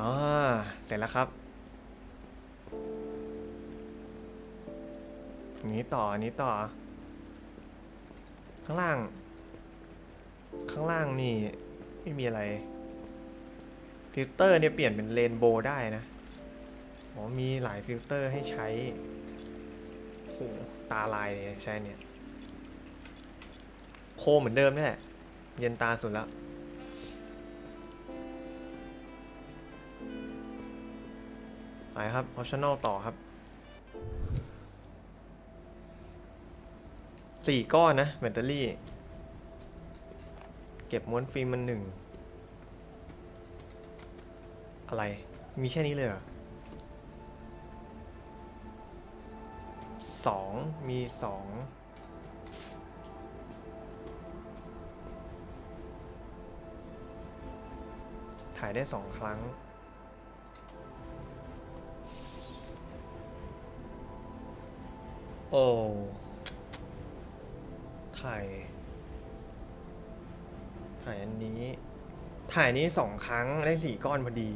อ๋อ เสร็จแล้วครับ นี้ต่อ นี้ต่อ ข้างล่าง ข้างล่างนี่ ไม่มีอะไร ฟิลเตอร์เนี่ยเปลี่ยนเป็นเรนโบว์ได้นะอ๋อมีหลายฟิลเตอร์ให้ใช้โอ้โหตาลายเลยใช้เนี่ย โคเหมือนเดิมนี่แหละ เย็นตาสุดแล้ว ไปครับ optional ต่อครับสี่ก้อนนะแบตเตอรี่ เก็บม้วนฟิล์มมันหนึ่ง อะไร มีแค่นี้เลยเหรอสองมีสองถ่ายได้สองครั้ง โอ้ถ่ายถ่ายอันนี้ ถ่ายนี้สองครั้งได้สี่ก้อนพอดี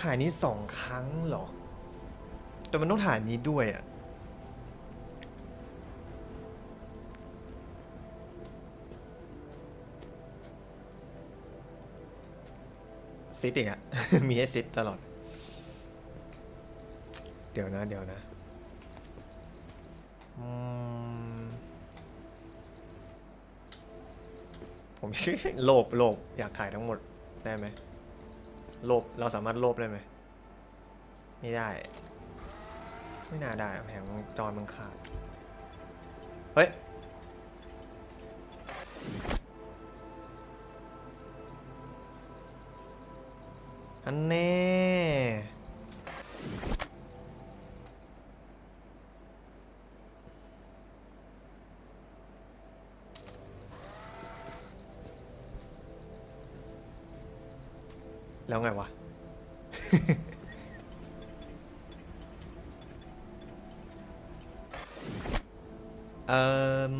ถ่ายนี้สองครั้งเหรอ แต่มันต้องถ่ายนี้ด้วยอะซิดอีกอะ มีให้ซิดตลอด เดี๋ยวนะ เดี๋ยวนะอืมผมโลภโลภอยากถ่ายทั้งหมดได้ไหม โลบเราสามารถโลบได้ไหมไม่ได้ ไม่น่าได้แผงจอมันขาด เฮ้ย อันแน่ แล้วไงวะ เอ่อ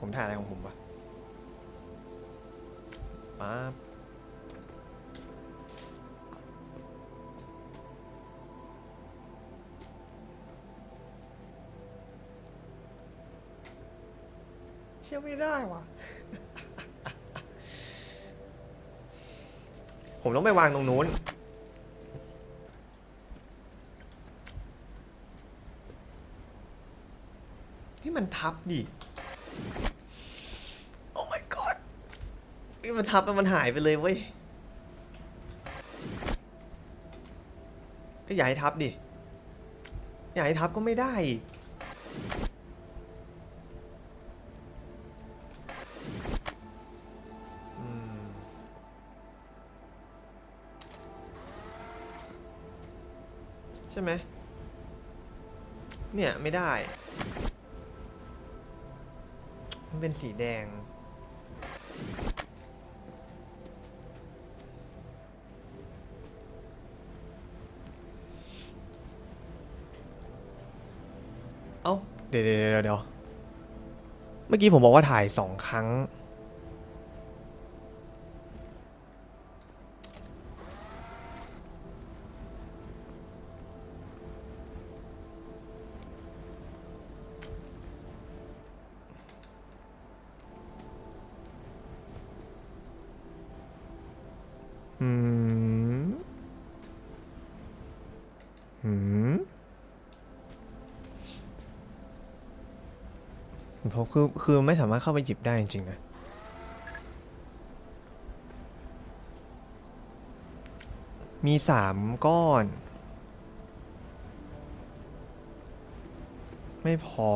ผมถ่ายอะไรของผมวะป๊าบ เชื่อไม่ได้วะผมต้องไปวางตรงนู้น ที่มันทับดิ โอ้ my god นี่มันทับแล้วมันหายไปเลยเว้ยเอ้ยอย่าให้ทับดิ อย่าให้ทับก็ไม่ได้อีก เนี่ย ไม่ได้ มันเป็นสีแดง เอ้า เดี๋ยวเดี๋ยวเดี๋ยวเดี๋ยวเมื่อกี้ผมบอกว่าถ่ายสองครั้ง หืมหืมเพราะคือ คือไม่สามารถเข้าไปหยิบได้จริงๆนะ มีสามก้อน ไม่พอ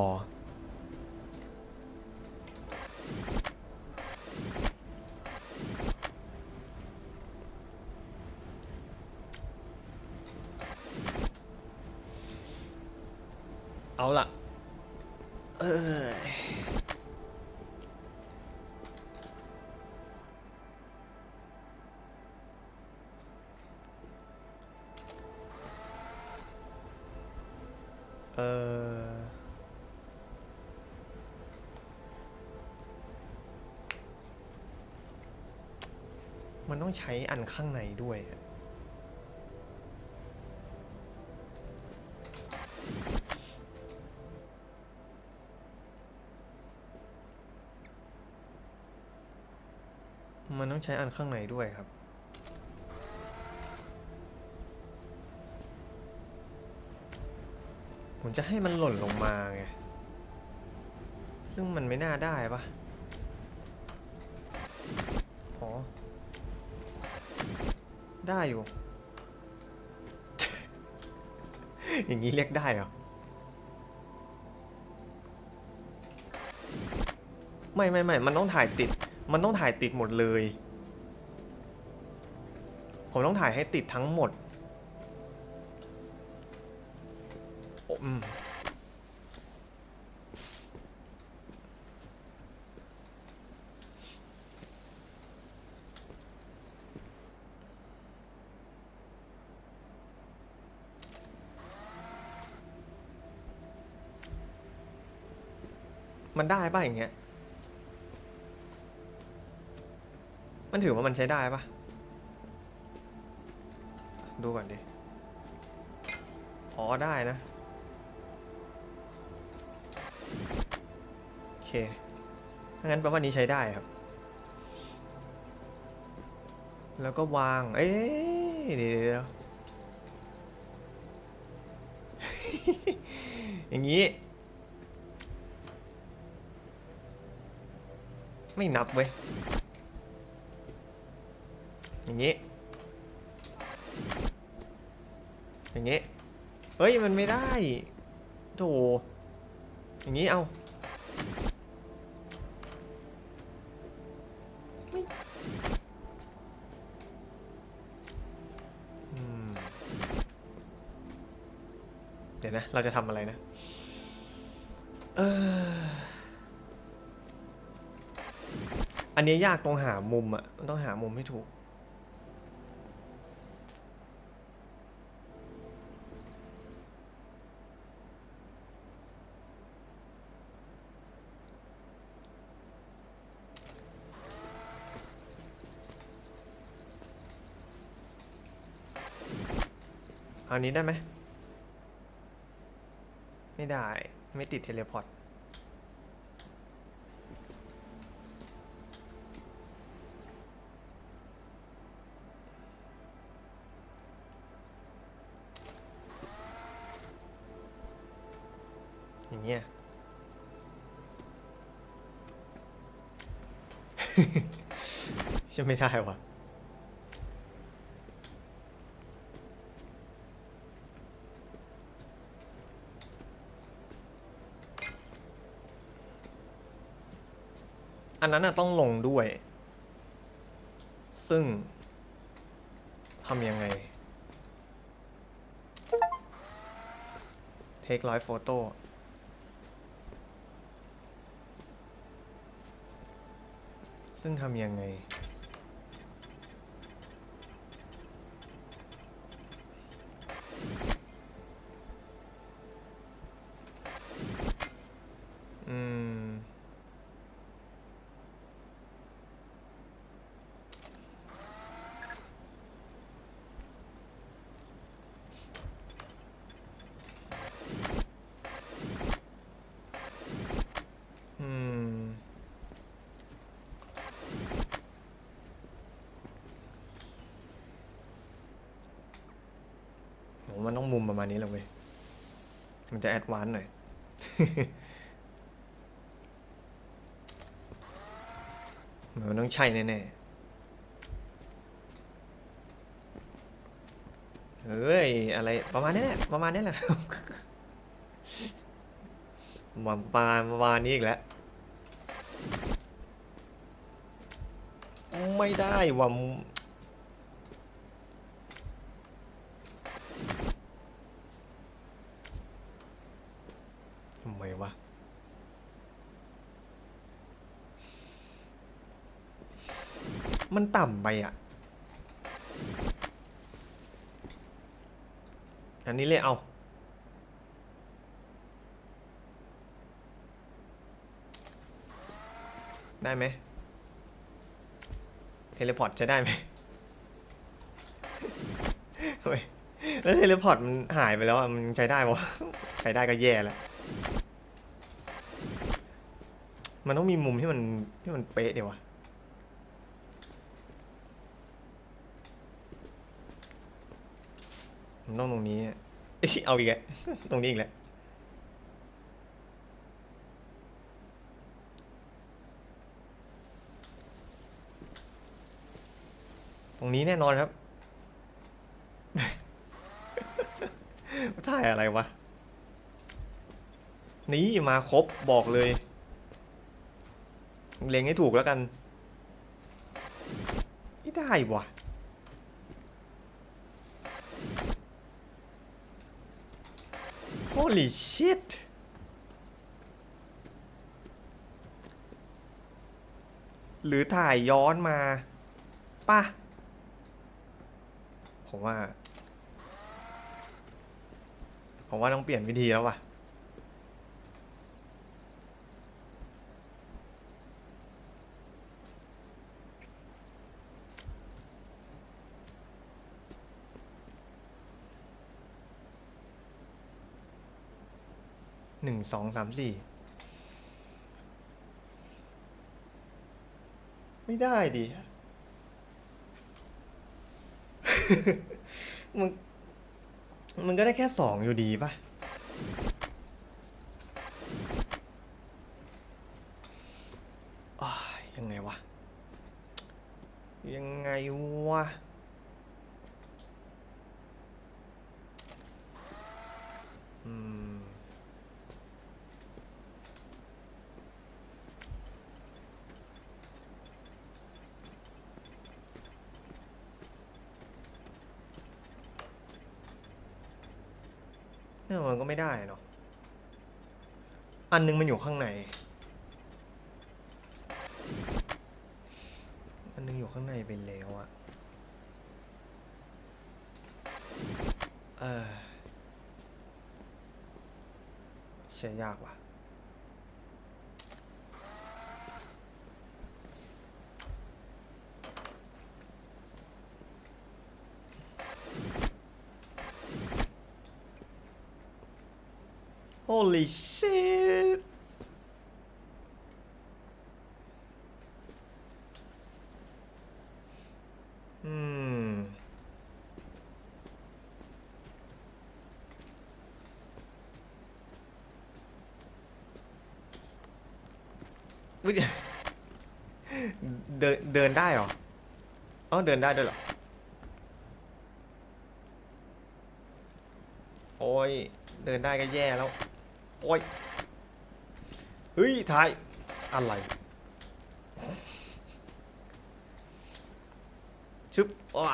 เอาละเออเออมันต้องใช้อันข้างในด้วยอะ มันต้องใช้อันข้างในด้วยครับ ผมจะให้มันหล่นลงมาไง ซึ่งมันไม่น่าได้ปะอ๋อ ได้อยู่ อย่างนี้เรียกได้เหรอ ไม่ไม่ไม่มันต้องถ่ายติด มันต้องถ่ายติดหมดเลย ผมต้องถ่ายให้ติดทั้งหมดโอ้อืมมันได้ป่ะอย่างเงี้ย มันถือว่ามันใช้ได้ปะดูก่อนดิ อ๋อได้นะ โอเค ถ้างั้นแปลว่านี้ใช้ได้ครับ แล้วก็วาง เอ้ยเดี๋ยวยวอย่างนี้ ไม่นับเว้ย อย่างนี้ อย่างนี้ เฮ้ย มันไม่ได้โถอย่างนี้ เอาเดี๋ยวนะ เราจะทำอะไรนะ อันนี้ยากตรงหามุมอะต้องหามุมให้ถูก อันนี้ได้ไหม ไม่ได้ ไม่ติดเทเลพอร์ต อย่างเงี้ย ใช่ไม่ได้วะ อันนั้นน่ะต้องลงด้วย ซึ่งทำยังไง เทคร้อยโฟโต้ซึ่งทำยังไง อืม อืม โหมันต้องมุม ประมาณนี้แหละเว้ย มันจะแอดวานซ์หน่อย มันต้องใช่แน่ๆเฮ้ย อะไรประมาณนี้แหละประมาณนี้แหละมาประมาณประมาณนี้อีกแล้ว ไม่ได้ว่ะมทำไมวะ มันต่ำไปอะ อันนี้เลยเอา ได้ไหมเทเลพอร์ตจะได้ไหมเฮ้ยแล้วเทเลพอร์ตมันหายไปแล้วอะมันใช้ได้ปะใช้ได้ก็แย่แล้ว มันต้องมีมุมที่มันที่มันเป๊ะเดียววะ มันต้องตรงนี้เอ้ยเอาอีกแล้วตรงนี้อีกแล้วตรงนี้แน่นอนครับ ถ่ายอะไรวะ นี่มาครบบอกเลย เล็งให้ถูกแล้วกัน ไม่ได้วะ Holy shit หรือถ่ายย้อนมาป่ะ ผมว่า ผมว่าต้องเปลี่ยนวิธีแล้วว่ะ หนึ่งสองสามสี่ไม่ได้ดิมันมันก็ได้แค่สองอยู่ดีป่ะ อ้ายยังไงวะ ยังไงวะ อืม เนี่ยมันก็ไม่ได้เนาะ อั นหนึ่งมันอยู่ข้างใน อันหนึงอยู่ข้างในไปแล้วอะเออเชื่อยากว่ะ holy อืม อุ๊ยเดินเดินได้เหรออ๋อเดินได้ด้วยเหรอ โอ้ย เดินได้ก็แย่แล้ว โอ้ย เฮ้ย ทาย อะไร ชึบว้า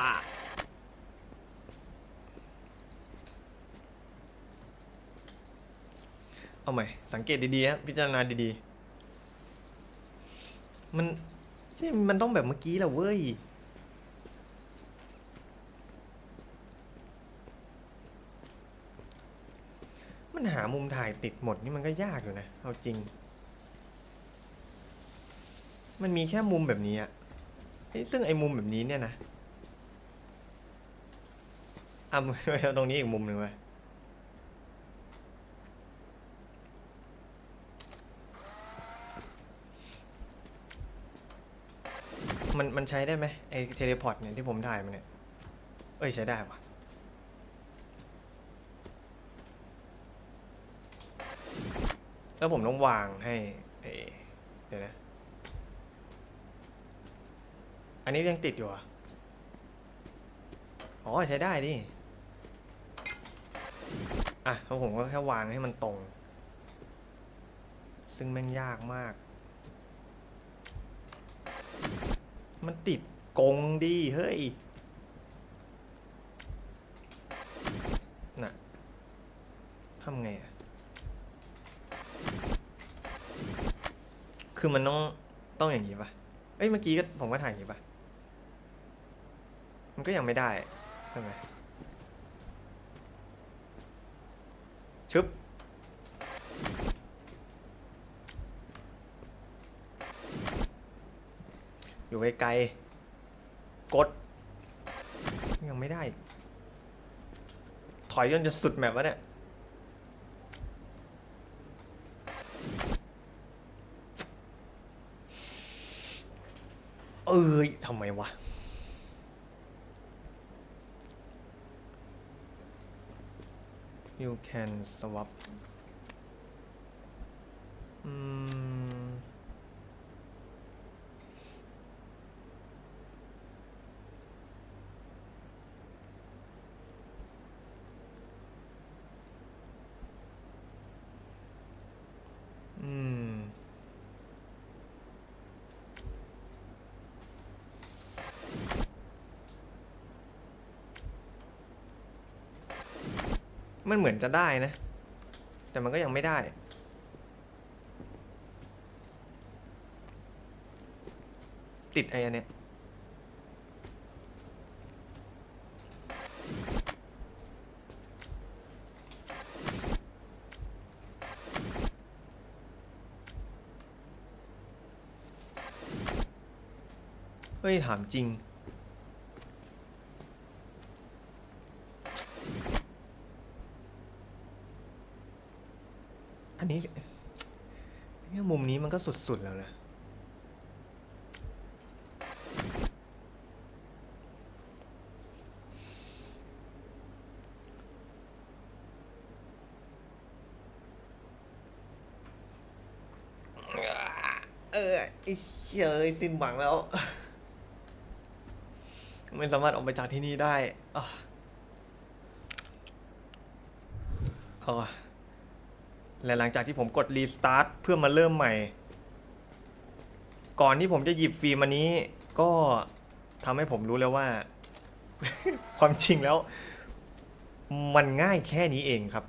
เอาใหม่ สังเกตดีๆครับพิจารณาดีๆ มันใช่มันต้องแบบเมื่อกี้แหละเว้ย มันหามุมถ่ายติดหมดนี่มันก็ยากอยู่นะ เอาจริง มันมีแค่มุมแบบนี้อะเฮ้ยซึ่งไอ้มุมแบบนี้เนี่ยนะ อะเอาตรงนี้อีกมุมหนึ่งไปมันมันใช้ได้ไหมไอ้เทเลพอร์ตเนี่ยที่ผมถ่ายมาเนี่ย เอ้ยใช้ได้ปะแล้วผมต้องวางให้เดี๋ยวนะ อันนี้ยังติดอยู่อะ อ๋อใช้ได้ดิ อะแล้วผมก็แค่วางให้มันตรง ซึ่งแม่งยากมาก มันติดกงดีเฮ้ยน่ะทำไงอะ คือมันต้องต้องอย่างนี้ปะเอ้ยเมื่อกี้ก็ผมก็ถ่ายอย่างนี้ปะมันก็ยังไม่ได้ใช่ไหม ชึบอยู่ไกลๆกด ยังไม่ได้ ถอยจนจะสุดแมปวะเนี่ย เอ้ยทำไมวะ you can swap. อื มันเหมือนจะได้นะ แต่มันก็ยังไม่ได้ ติดไอ้อันเนี้ยเฮ้ยถามจริง นนี้เนี่ยมุมนี้มันก็สุด ๆ แล้วนะ เออไอ้เหี้ยสิ้นหวังแล้ว ไม่สามารถออกไปจากที่นี่ได้อะเอาอะ และหลังจากที่ผมกดรีสตาร์ทเพื่อมาเริ่มใหม่ ก่อนที่ผมจะหยิบฟิล์มอันนี้ ก็ทำให้ผมรู้แล้วว่า ความจริงแล้ว มันง่ายแค่นี้เองครับ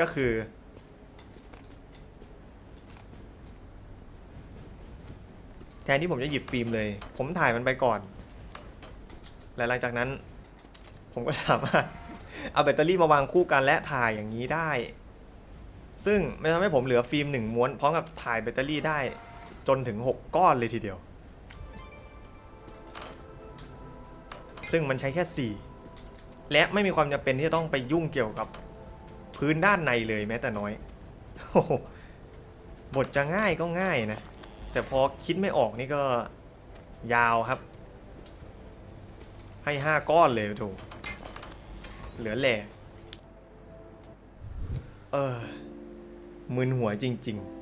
ก็คือ แทนที่ผมจะหยิบฟิล์มเลย ผมถ่ายมันไปก่อน และหลังจากนั้น ผมก็สามารถ เอาแบตเตอรี่มาวางคู่กันและถ่ายอย่างนี้ได้ ซึ่งมันทำให้ผมเหลือฟิล์มหนึ่งม้วนพร้อมกับถ่ายแบตเตอรี่ได้จนถึง 6 ก้อนเลยทีเดียว ซึ่งมันใช้แค่ 4 และไม่มีความจำเป็นที่จะต้องไปยุ่งเกี่ยวกับพื้นด้านในเลยแม้แต่น้อยโหบทจะง่ายก็ง่ายนะ แต่พอคิดไม่ออกนี่ก็ยาวครับ ให้ห้าก้อนเลยถูก เหลือแหล่เออมึนหัวจริง ๆ